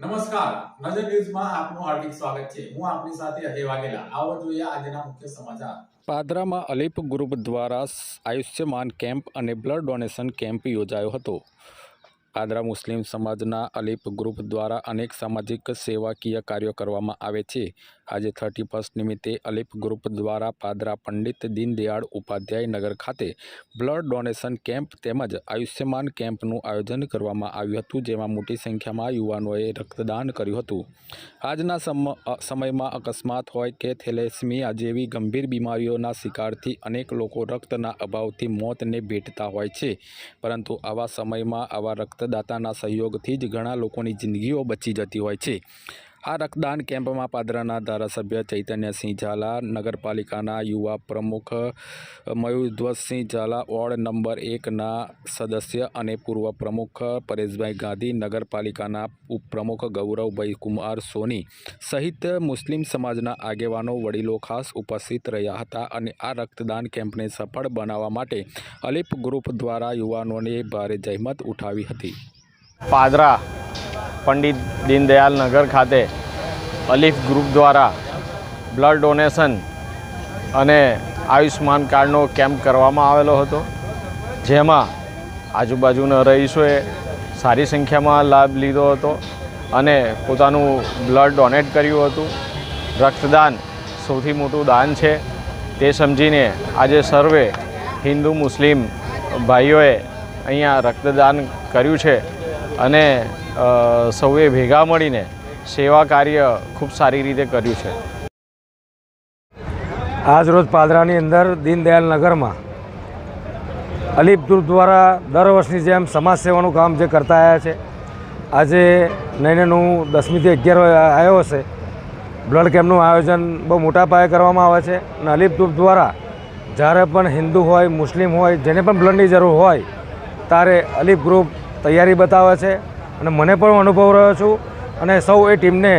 નમસ્કાર. નજર ન્યૂઝમાં આપનું હાર્દિક સ્વાગત છે. હું આપની સાથે અજય વાઘેલા. આવો જોઈએ આજના મુખ્ય સમાચાર. પાદરામાં અલીપ ગ્રુપ દ્વારા આયુષ્યમાન કેમ્પ અને બ્લડ ડોનેશન કેમ્પ યોજાયો હતો. પાદરા મુસ્લિમ સમાજના અલીપ ગ્રુપ દ્વારા અનેક સામાજિક સેવાકીય કાર્યો કરવામાં આવે છે. આજે થર્ટી ફર્સ્ટ નિમિત્તે અલિપ ગ્રુપ દ્વારા પાદરા પંડિત દીનદયાળ ઉપાધ્યાય નગર ખાતે બ્લડ ડોનેશન કેમ્પ તેમજ આયુષ્યમાન કેમ્પનું આયોજન કરવામાં આવ્યું હતું, જેમાં મોટી સંખ્યામાં યુવાનોએ રક્તદાન કર્યું હતું. આજના સમ સમયમાં અકસ્માત હોય કે થેલેસમિયા જેવી ગંભીર બીમારીઓના શિકારથી અનેક લોકો રક્તના અભાવથી મોતને ભેટતા હોય છે. પરંતુ આવા સમયમાં આવા રક્તદાતાના સહયોગથી જ ઘણા લોકોની જિંદગીઓ બચી જતી હોય છે. આ રક્તદાન કેમ્પમાં પાદરાના ધારાસભ્ય ચૈતન્યસિંહ ઝાલા, નગરપાલિકાના યુવા પ્રમુખ મયુધ્વતસિંહ ઝાલા, વોર્ડ નંબર એકના સદસ્ય અને પૂર્વ પ્રમુખ પરેશભાઈ ગાંધી, નગરપાલિકાના ઉપપ્રમુખ ગૌરવભાઈ કુમાર સોની સહિત મુસ્લિમ સમાજના આગેવાનો, વડીલો ખાસ ઉપસ્થિત રહ્યા હતા અને આ રક્તદાન કેમ્પને સફળ બનાવવા માટે અલીપ ગ્રુપ દ્વારા યુવાનોને ભારે જહેમત ઉઠાવી હતી. પાદરા પંડિત દીનદયાલ નગર ખાતે અલીફ ગ્રુપ દ્વારા બ્લડ ડોનેશન અને આયુષ્માન કાર્ડનો કેમ્પ કરવામાં આવેલો હતો. જેમાં આજુબાજુના રહીશોએ સારી સંખ્યામાં લાભ લીધો હતો અને પોતાનું બ્લડ ડોનેટ કર્યું હતું. રક્તદાન સૌથી મોટું દાન છે. તે સમજીને આજે સર્વે હિન્દુ મુસ્લિમ ભાઈઓએ અહીંયા રક્તદાન કર્યું છે અને સૌએ ભેગા મળીને સેવા કાર્ય ખૂબ સારી રીતે કર્યું છે. આજ રોજ પાદરાની અંદર દીનદયાલ નગરમાં અલીપ ગ્રુપ દ્વારા દર વર્ષની જેમ સમાજ સેવાનું કામ જે કરતા આવ્યા છે. આજે નૈનેનું દસમીથી અગિયાર આવ્યો હશે. બ્લડ કેમ્પનું આયોજન બહુ મોટા પાયે કરવામાં આવે છે અને અલીપ ગ્રુપ દ્વારા જ્યારે પણ હિન્દુ હોય, મુસ્લિમ હોય, જેને પણ બ્લડની જરૂર હોય, ત્યારે અલીપ ગ્રુપ તૈયારી બતાવે છે. અને મને પણ અનુભવ રહ્યો છું અને સૌ એ ટીમને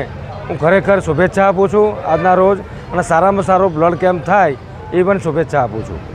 હું ખરેખર શુભેચ્છા આપું છું આજના રોજ અને સારામાં સારો બ્લડ કેમ્પ થાય એ પણ શુભેચ્છા આપું છું.